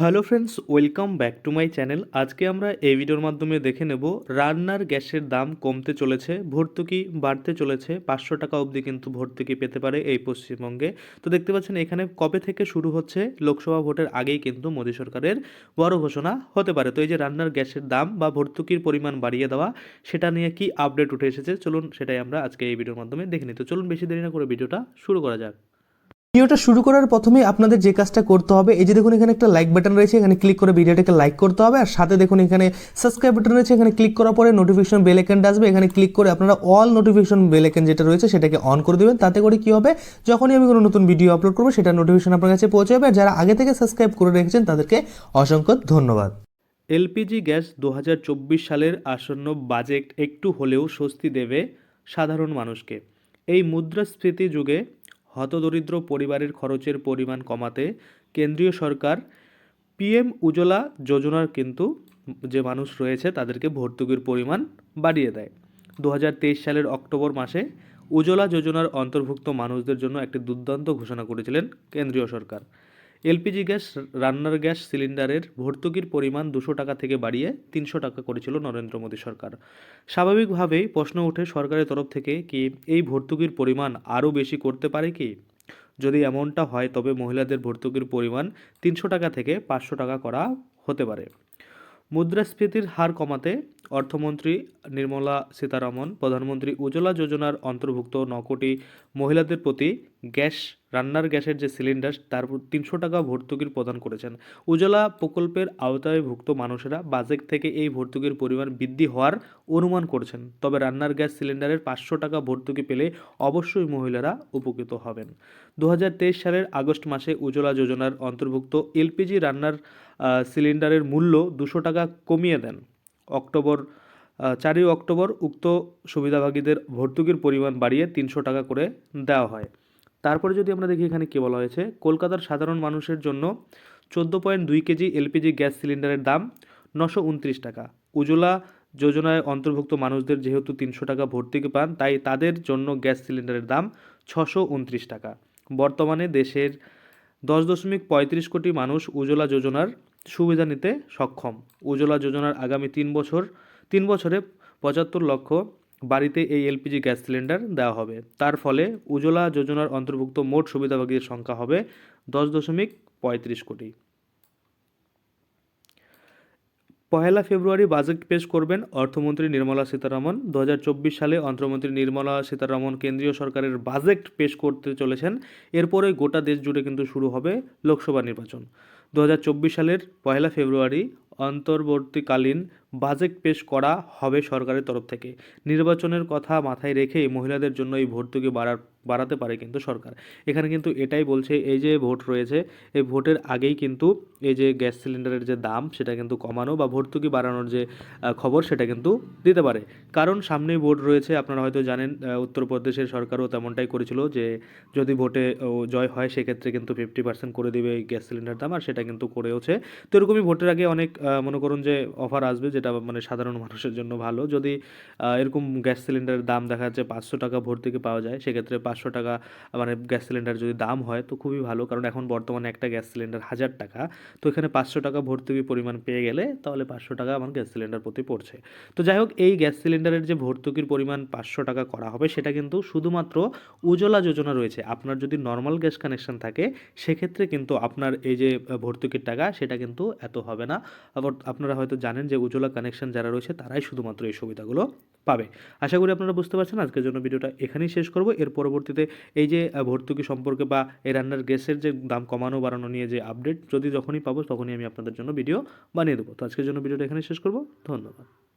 Hello friends, welcome back to my channel. আজকে আমরা এই ভিডিওর মাধ্যমে দেখে নেব, রান্নার গ্যাসের দাম কমতে চলেছে, ভর্তুকি বাড়তে চলেছে, পাঁচশো টাকা অবধি কিন্তু ভর্তুকি পেতে পারে এই পশ্চিমবঙ্গে। তো দেখতে পাচ্ছেন, এখানে কবে থেকে শুরু হচ্ছে, লোকসভা ভোটের আগেই কিন্তু মোদী সরকারের বড় ঘোষণা হতে পারে। তো এই যে রান্নার গ্যাসের দাম বা ভর্তুকির পরিমাণ বাড়িয়ে দেওয়া, সেটা নিয়ে কি আপডেট উঠে এসেছে, চলুন সেটাই আমরা আজকে এই ভিডিওর মাধ্যমে দেখে নিই। তো চলুন বেশি দেরি না করে ভিডিওটা শুরু করা যাক। ভিডিওটা শুরু করার প্রথমেই আপনাদের যে কাজটা করতে হবে, এই যে দেখুন এখানে একটা লাইক বাটন রয়েছে, এখানে ক্লিক করে ভিডিওটাকে লাইক করতে হবে, আর সাথে দেখুন এখানে সাবস্ক্রাইব বাটন রয়েছে, এখানে ক্লিক করার পরে নোটিফিকেশন বেল আইকনটা আসবে, এখানে ক্লিক করে আপনারা অল নোটিফিকেশন বেল আইকন যেটা রয়েছে সেটাকে অন করে দেবেন, তাতে করে কি হবে, যখনই আমি কোনো নতুন ভিডিও আপলোড করব, সেটা নোটিফিকেশন আপনার কাছে পৌঁছে যাবে, আর যারা আগে থেকে সাবস্ক্রাইব করে রেখেছেন তাদেরকে অসংখ্য ধন্যবাদ। এলপিজি গ্যাস দু হাজার চব্বিশ সালের আসন্ন বাজেট একটু হলেও স্বস্তি দেবে সাধারণ মানুষকে। এই মুদ্রাস্ফীতি যুগে হতদরিদ্র পরিবারের খরচের পরিমাণ কমাতে কেন্দ্রীয় সরকার পিএম উজ্জ্বলা যোজনার কিন্তু যে মানুষ রয়েছে তাদেরকে ভর্তুকির পরিমাণ বাড়িয়ে দেয়। দু হাজার তেইশ সালের অক্টোবর মাসে উজ্জ্বলা যোজনার অন্তর্ভুক্ত মানুষদের জন্য একটি দুর্দান্ত ঘোষণা করেছিলেন কেন্দ্রীয় সরকার। এলপিজি গ্যাস, রান্নার গ্যাস সিলিন্ডারের ভর্তুকির পরিমাণ দুশো টাকা থেকে বাড়িয়ে তিনশো টাকা করেছিল নরেন্দ্র মোদী সরকার। স্বাভাবিকভাবেই প্রশ্ন ওঠে সরকারের তরফ থেকে কি এই ভর্তুকির পরিমাণ আরও বেশি করতে পারে কি? যদি এমনটা হয়, তবে মহিলাদের ভর্তুকির পরিমাণ তিনশো টাকা থেকে পাঁচশো টাকা করা হতে পারে। মুদ্রাস্ফীতির হার কমাতে অর্থমন্ত্রী নির্মলা সীতারামন, প্রধানমন্ত্রী উজ্জ্বলা যোজনার অন্তর্ভুক্ত ন কোটি মহিলাদের প্রতি গ্যাস, রান্নার গ্যাসের যে সিলিন্ডার, তার তিনশো টাকা ভর্তুকির প্রদান করেছেন। উজ্জ্বলা প্রকল্পের আওতায় ভুক্ত মানুষেরা বাজেট থেকে এই ভর্তুকির পরিমাণ বৃদ্ধি হওয়ার অনুমান করছেন। তবে রান্নার গ্যাস সিলিন্ডারের পাঁচশো টাকা ভর্তুকি পেলে অবশ্যই মহিলারা উপকৃত হবেন। দু হাজার তেইশ সালের আগস্ট মাসে উজ্জ্বলা যোজনার অন্তর্ভুক্ত এলপিজি রান্নার সিলিন্ডারের মূল্য দুশো টাকা কমিয়ে দেন। অক্টোবর চারই অক্টোবর উক্ত সুবিধাভোগীদের ভর্তুকির পরিমাণ বাড়িয়ে তিনশো টাকা করে দেওয়া হয়। তারপরে যদি আমরা দেখি এখানে কী বলা হয়েছে, কলকাতার সাধারণ মানুষের জন্য চোদ্দ পয়েন্ট দুই কেজি এলপিজি গ্যাস সিলিন্ডারের দাম নশো উনত্রিশ টাকা। উজ্জ্বলা যোজনায় অন্তর্ভুক্ত মানুষদের যেহেতু তিনশো টাকা ভর্তুকি পান, তাই তাদের জন্য গ্যাস সিলিন্ডারের দাম ছশো উনত্রিশ টাকা। বর্তমানে দেশের দশ দশমিক পঁয়ত্রিশ কোটি মানুষ উজ্জ্বলা যোজনার সুবিধা নিতে সক্ষম। উজ্জ্বলা যোজনার আগামী তিন বছর, তিন বছরে পঁচাত্তর লক্ষ বাড়িতে এই এলপিজি গ্যাস সিলিন্ডার দেওয়া হবে। তার ফলে উজ্জ্বলা যোজনার অন্তর্ভুক্ত মোট সুবিধাভোগীর সংখ্যা হবে দশ দশমিক পঁয়ত্রিশ কোটি। পহেলা ফেব্রুয়ারি বাজেট পেশ করবেন অর্থমন্ত্রী নির্মলা সীতারামন। দু হাজার চব্বিশ সালে অর্থমন্ত্রী নির্মলা সীতারামন কেন্দ্রীয় সরকারের বাজেট পেশ করতে চলেছেন। এরপরে গোটা দেশ জুড়ে কিন্তু শুরু হবে লোকসভা নির্বাচন। দু হাজার চব্বিশ সালের পহেলা ফেব্রুয়ারি অন্তর্বর্তীকালীন বাজেট পেশ করা হবে সরকারের তরফ থেকে। নির্বাচনের কথা মাথায় রেখেই মহিলাদের জন্য এই ভর্তুকি বাড়ার বাড়াতে পারে কিন্তু সরকার। এখানে কিন্তু এটাই বলছে, এই যে ভোট রয়েছে, এই ভোটের আগেই কিন্তু এই যে গ্যাস সিলিন্ডারের যে দাম, সেটা কিন্তু কমানো বা ভর্তুকি বাড়ানোর যে খবর, সেটা কিন্তু দিতে পারে। কারণ সামনেই ভোট রয়েছে, আপনারা হয়তো জানেন উত্তরপ্রদেশের সরকারও তেমনটাই করেছিল যে, যদি ভোটে জয় হয়, সেক্ষেত্রে কিন্তু ফিফটি পার্সেন্ট করে দেবে এই গ্যাস সিলিন্ডার দাম, আর সেটা কিন্তু করেওছে। তো এরকমই ভোটের আগে অনেক মনে করুন যে অফার আসবে যেটা মানে সাধারণ মানুষের জন্য ভালো। যদি এরকম গ্যাস সিলিন্ডারের দাম দেখা যাচ্ছে পাঁচশো টাকা ভর্তুকি পাওয়া যায়, সেক্ষেত্রে পাঁচশো টাকা মানে গ্যাস সিলিন্ডার যদি দাম হয়, তো খুবই ভালো। কারণ এখন বর্তমানে একটা গ্যাস সিলিন্ডার হাজার টাকা, তো এখানে পাঁচশো টাকা ভর্তুকি পরিমাণ পেয়ে গেলে তাহলে পাঁচশো টাকা আমার গ্যাস সিলিন্ডার প্রতি পড়ছে। তো যাই হোক, এই গ্যাস সিলিন্ডারের যে ভর্তুকির পরিমাণ পাঁচশো টাকা করা হবে, সেটা কিন্তু শুধুমাত্র উজ্জ্বলা যোজনা রয়েছে। আপনার যদি নর্মাল গ্যাস কানেকশন থাকে, সেক্ষেত্রে কিন্তু আপনার এই যে ভর্তুকির টাকা, সেটা কিন্তু এত হবে না। আবার আপনারা হয়তো জানেন যে উজ্জ্বলা কানেকশন যারা রয়েছে তারাই শুধুমাত্র এই সুবিধাগুলো পাবে। আশা করি আপনারা বুঝতে পারছেন, আজকের জন্য ভিডিওটা এখানেই শেষ করব। এর পরবর্তীতে এই যে ভর্তুকি সম্পর্কে বা এই রান্নার গ্যাসের যে দাম কমানো বাড়ানো নিয়ে যে আপডেট যদি যখনই পাবো তখনই আমি আপনাদের জন্য ভিডিও বানিয়ে দেবো। তো আজকের জন্য ভিডিওটা এখানে শেষ করব। ধন্যবাদ।